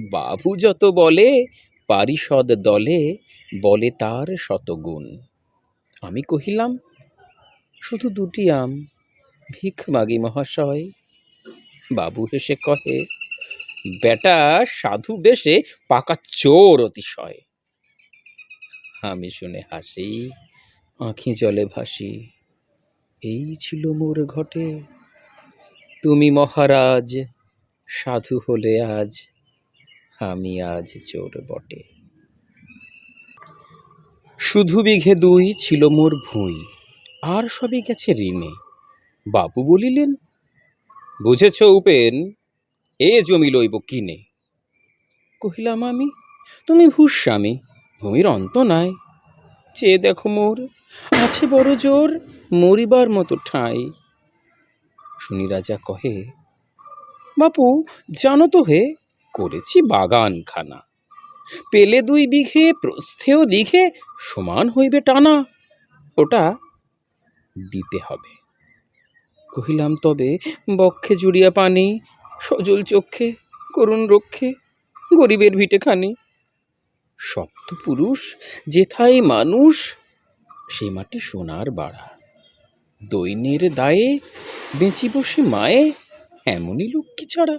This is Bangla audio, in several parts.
বাবু যত বলে, পারিষদ দলে বলে তার শতগুণ। আমি কহিলাম, শুধু দুটি আম, ভিখ মাগি মহাশয়। বাবু হেসে কহে, বেটা, সাধু বেশে পাকা চোর অতিশয়। আমি শুনে হাসি, আঁখি জলে ভাসি। এই ছিল মোর ঘটে। তুমি মহারাজ, সাধু হলে আজ আমি আজ চোর বটে। শুধু বিঘে দুই ছিল মোর ভুঁই, আর সবই গেছে ঋণে। বাবু বলিলেন, বুঝেছ উপেন, এ জমি লইব কিনে? কহিলাম, আমি, তুমি ভূস্বামী ভূমির অন্ত নাই। চেয়ে দেখো মোর, আছে বড় জোর, মরিবার মতো ঠাঁই। শুনি রাজা কহে, বাপু, জানো তো হে করেছি বাগানখানা। পেলে দুই বিঘে প্রস্থেও দিঘে সমান হইবে টানা। ওটা দিতে হবে। কহিলাম, তবে বক্ষে জুড়িয়া পানি, সজল চক্ষে, করুণ রক্ষে, গরিবের ভিটে খানি। সপ্ত পুরুষ, যেথায় মানুষ, সে মাটি সোনার বাড়া। দৈনের দায়ে বেঁচি বসে মায়ে, এমনই লক্ষ্মী ছাড়া?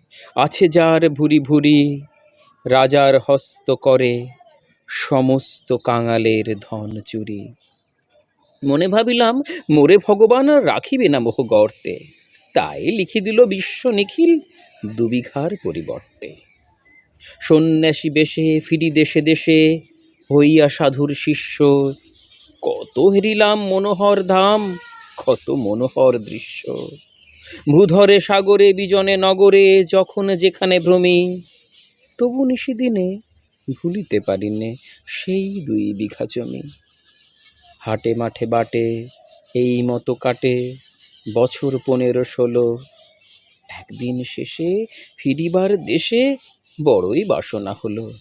আছে যার ভুরি ভুরি, রাজার হস্ত করে সমস্ত কাঙালের ধন চুরি। মনে ভাবিলাম, মোরে ভগবান আর রাখিবে না মোহ গর্তে। তাই লিখি দিল বিশ্ব নিখিল দুবিঘার পরিবর্তে। সন্ন্যাসী বেশে, ফিরি দেশে দেশে, হইয়া সাধুর শিষ্য। কত হেরিলাম মনোহর ধাম, কত মনোহর দৃশ্য। ভূধরে সাগরে, বিজনে নগরে, যখন যেখানে ভ্রমি, তবু নিশিদিনে ভুলিতে পারিনে সেই দুই বিঘা জমি। হাটে মাঠে বাটে, এই মতো কাটে, বছর পনেরো ষোলো। একদিন শেষে ফিরিবার দেশে বড়ই বাসনা হলো।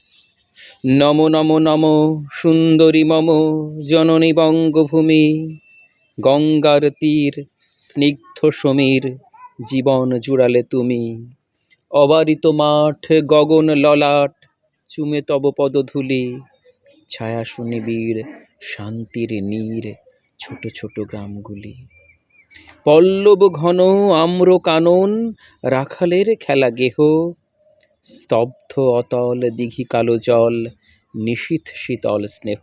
নম নম নম, সুন্দরী মম, জননী বঙ্গভূমি, গঙ্গার তীর স্নিগ্ধ সমীর জীবন জুড়ালে তুমি। অবারিত মাঠ, গগন ললাট, চুমে তব পদধূলি ছায়া সুনিবিড় শান্তির নীর ছোট ছোট গ্রামগুলি। পল্লব ঘন আম্র কানন, রাখালের খেলা গেহ, স্তব্ধ অতল দিঘি কালো জল, নিশীথ শীতল স্নেহ।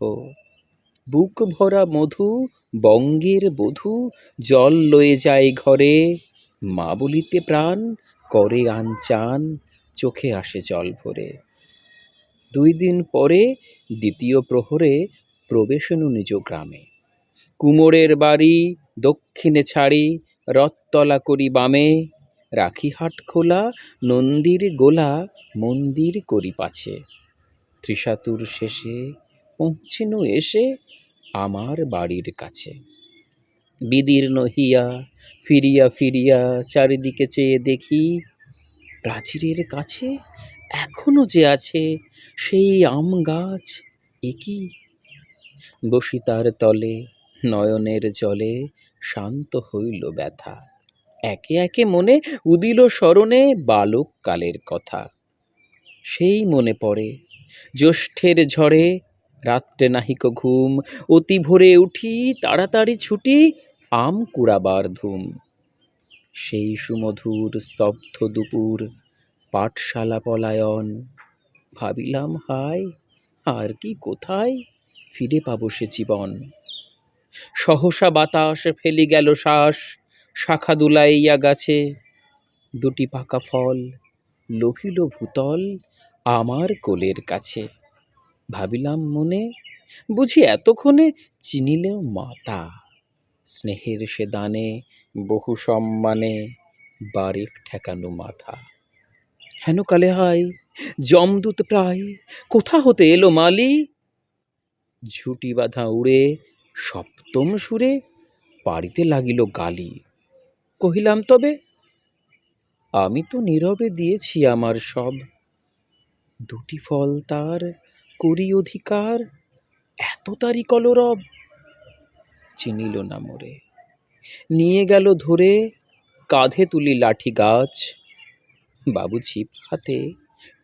বুক ভরা মধু, বঙ্গের বধূ, জল লয়ে যায় ঘরে। মা বলিতে প্রাণ, করে আনচান চোখে আসে জল ভরে। দুই দিন পরে দ্বিতীয় প্রহরে প্রবেশনু নিজ গ্রামে। কুমোরের বাড়ি, দক্ষিণে ছাড়ি, রথতলা করি বামে। রাখি হাট খোলা, নন্দীর গোলা, মন্দির করি পাছে। ত্রিশাতুর শেষে পৌঁছিনু এসে আমার বাড়ির কাছে। বিদীর্ণ হিয়া, ফিরিয়া ফিরিয়া চারিদিকে চেয়ে দেখি, প্রাচীরের কাছে এখনও যে আছে সেই আম গাছ একই বসি তার তলে, নয়নের জলে শান্ত হইল ব্যথা। একে একে মনে উদিল স্মরণে বালক কালের কথা। সেই মনে পড়ে, জ্যৈষ্ঠের ঝড়ে রাত্রে নাহিক ঘুম। অতি ভোরে উঠি, তাড়াতাড়ি ছুটি, আম কুড়াবার ধুম। সেই সুমধুর স্তব্ধ দুপুর, পাঠশালা পলায়ন। ভাবিলাম, হায়, আর কি কোথায় ফিরে পাব সে জীবন। সহসা বাতাস ফেলি গেল শ্বাস, শাখা দুলাইয়া গাছে। দুটি পাকা ফল, লোভিল ভূতল আমার কোলের কাছে। ভাবিলাম মনে, বুঝি এতক্ষণে চিনিলেও মাতা। স্নেহের সে দানে, বহু সম্মানে বারেক ঠেকানো মাথা। হেন কালে হাই জমদূত প্রায়, কোথা হতে এলো মালি? ঝুটি বাঁধা উড়ে, সপ্তম সুরে পাড়িতে লাগিল গালি। কহিলাম, তবে আমি তো নীরবে দিয়েছি আমার সব। দুটি ফল তার করি অধিকার? এত তারি কলরব। চিনিল না মোরে। নিয়ে গেল ধরে, কাঁধে তুলি লাঠি গাছ। বাবু ছিপ হাতে,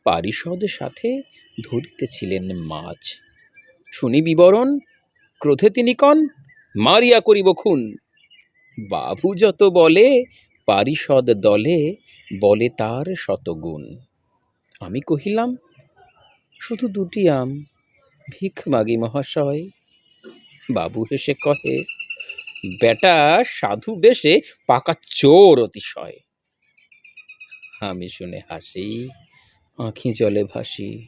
পারিষদ সাথে ধরিতেছিলেন মাছ। শুনি বিবরণ, ক্রোধে তিনি কন, মারিয়া করিব খুন। বাবু যত বলে, পারিষদ দলে, বলে তার শতগুণ। আমি কহিলাম শুধু দুটি আম। ভিখ মাগি মহাশয়। বাবু হেসে কহে, বেটা, সাধু বেশে পাকা চোর অতিশয়। আমি শুনে হাসি, আঁখি জলে ভাসি।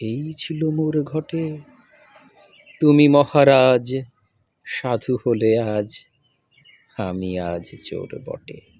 এই ছিল মোর ঘটে। তুমি মহারাজ, সাধু হলে আজ, আমি আজ চোর বটে।